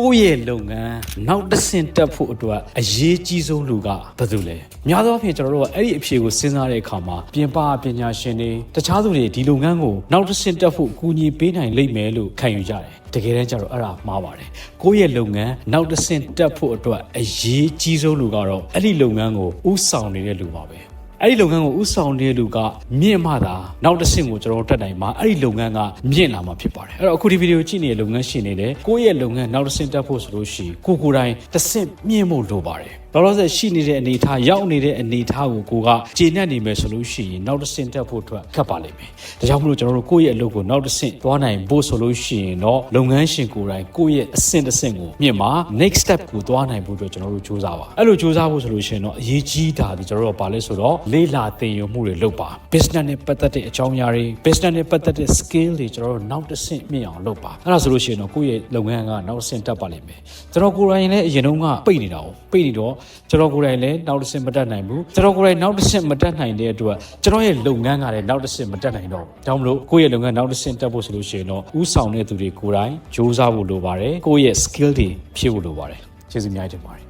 ကိုယ့်ရဲ့လုပ်ငန်းနောက်တစ်ဆင့်တက်ဖို့အတွက်အရေးကြီးဆုံးလူကဘယ်သူလဲများသောအားဖြင့်ကျွန်တော်တို့ကအဲ့ဒီအဖြေကိုစဉ်းစားတဲ့အခါမှာပြင်ပပညာရှင်တွေတခြားသူတွေဒီလုပ်ငန်းကိုနောက်တစ်ဆင့်တက်ဖို့အကူအညီပေးနိုင်လိမ့်မယ်လို့ခံယူကြတယ်တကယ်တမ်းကျတော့အဲ့ဒါမှားပါတယ်ကိုယ့်ရဲ့လုပ်ငန်းနောက်တစ်ဆင့်တက်ဖို့အတွက်အရေးကြီးဆုံးလူကတော့အဲ့ဒီလုပ်ငန်းကိုဥဆောင်နေတဲ့လူပါပဲ အဲ့ဒီလုပ်ငန်းကိုဥဆောင်နေတဲ့လူကမြင့်မှသာနောက်တစ်ဆင့်ကိုကျွန်တော်တို့တက်နိုင်မှာအဲ့ဒီလုပ်ငန်းကမြင့်လာမှာဖြစ်ပါတယ်အဲ့တော့အခုဒီဗီဒီယိုကြည့်နေတဲ့လုပ်ငန်းရှင်တွေလည်းကိုယ့်ရဲ့လုပ်ငန်းနောက်တစ်ဆင့်တက်ဖို့ဆိုလို့ရှိရင်ကိုကိုယ်တိုင်တစ်ဆင့်မြင့်ဖို့လိုပါတယ်လောလောဆယ်ရှိနေတဲ့အနေအထားရောက်နေတဲ့အနေအထားကိုကိုကကျေနပ်နေမယ်ဆိုလို့ရှိရင်နောက်တစ်ဆင့်တက်ဖို့အတွက်ခက်ပါလိမ့်မယ်ဒါကြောင့်မလို့ကျွန်တော်တို့ကိုယ့်ရဲ့အလုပ်ကိုနောက်တစ်ဆင့်သွားနိုင်ဖို့ဆိုလို့ရှိရင်တော့လုပ်ငန်းရှင်ကိုယ်တိုင်ကိုယ့်ရဲ့အဆင့်တစ်ဆင့်ကိုမြင့်မှာ next step ကိုသွားနိုင်ဖို့အတွက်ကျွန်တော်တို့စူးစမ်းပါအဲ့လိုစူးစမ်းဖို့ဆိုလို့ရှိရင်တော့အရေးကြီးတာဒီကျွန်တော်တို့ကဘာလဲဆိုတော့လေးလာသင်ယူမှုတွေလုပ်ပါ business နဲ့ပတ်သက်တဲ့အကြောင်းအရာတွေ business နဲ့ပတ်သက်တဲ့ skill တွေကျွန်တော်တို့နောက်တစ်ဆင့်မြင့်အောင်လုပ်ပါအဲ့ဒါဆိုလို့ရှိရင်တော့ကိုယ့်ရဲ့လုပ်ငန်းကနောက်တစ်ဆင့်တက်ပါလိမ့်မယ်ကျွန်တော်ကိုယ်တိုင်လည်းအရင်တုန်းကပိတ်နေတာ哦ပိတ်နေတော့ကျွန်တော်ကိုယ်တိုင်လည်းနောက်တစ်ဆင့်မတက်နိုင်ဘူးကျွန်တော်ကိုယ်တိုင်နောက်တစ်ဆင့်မတက်နိုင်တဲ့အတွက်ကျွန်တော်ရဲ့လုပ်ငန်းကလည်းနောက်တစ်ဆင့်မတက်နိုင်တော့ဘူးဒါကြောင့်မလို့ကိုယ့်ရဲ့လုပ်ငန်းနောက်တစ်ဆင့်တက်ဖို့ဆိုလို့ရှိရင်တော့ဥဆောင်တဲ့သူတွေကိုယ်တိုင်စူးစမ်းဖို့လိုပါတယ်ကိုယ့်ရဲ့ skill တွေဖြည့်ဖို့လိုပါတယ်ကျေးဇူးများတင်ပါတယ်